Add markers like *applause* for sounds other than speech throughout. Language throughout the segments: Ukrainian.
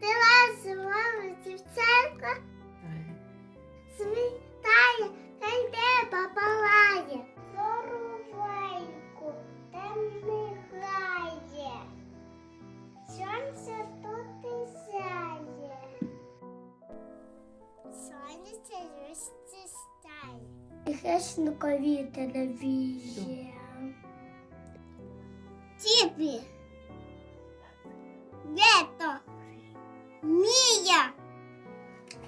Дива зимова дівчатка розцістає. І хресникові телевізія. Тіпі. Лето. Мія.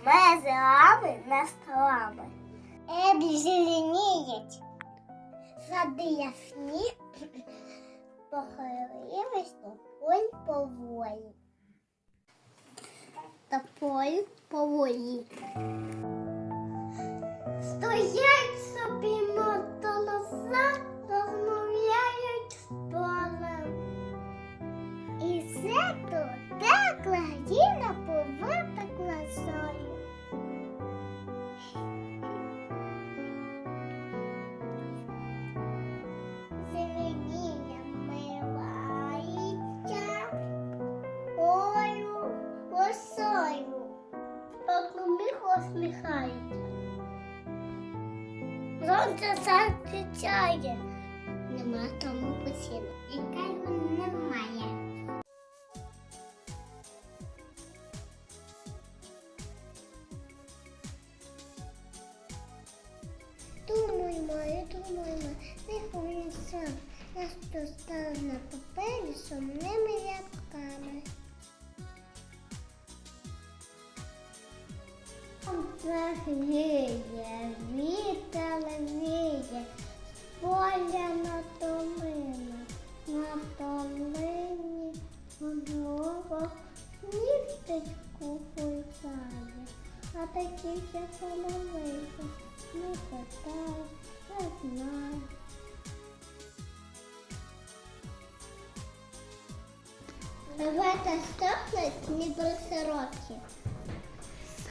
Ми з вами на столами. Ебі зеленіють. Сади ясні. *clears throat* Похилились тополь поволі. Тополь поволі. Стоять Покуміх усміхається. Сонце зустрічає. Нема тому посіну. І кайфу немає. Думаємо і думаємо, не хвилюйся. Нас тут стало на папері сумними рядками. Загріє, вітер віє, з поля на долину, на долині одного містечку гуляє, а такі ще половинки, не питай, не знаю. Ребята стохнуть ніби сирокі.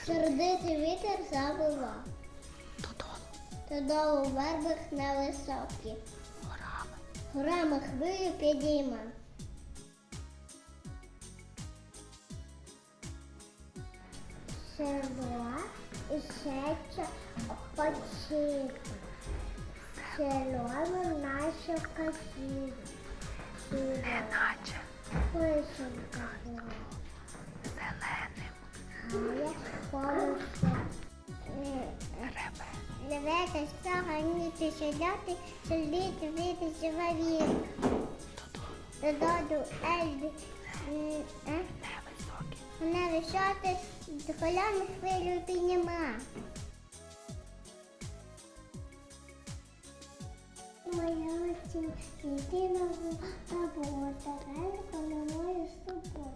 Сердитий вітер завивав. Додолу в вербах на високі. Горами. Горами хвилю підійма. Село і сеча почина. Село наше касіє. Село Наче пишенка зеленим Гає колесо. реве. Левета стала ніти сідати, сидіти, вийти живовір. Додому Ельди. е. Вона висоти до коляни хвилю підніма. Моя оці єдиного робота, ранку на мою суботу.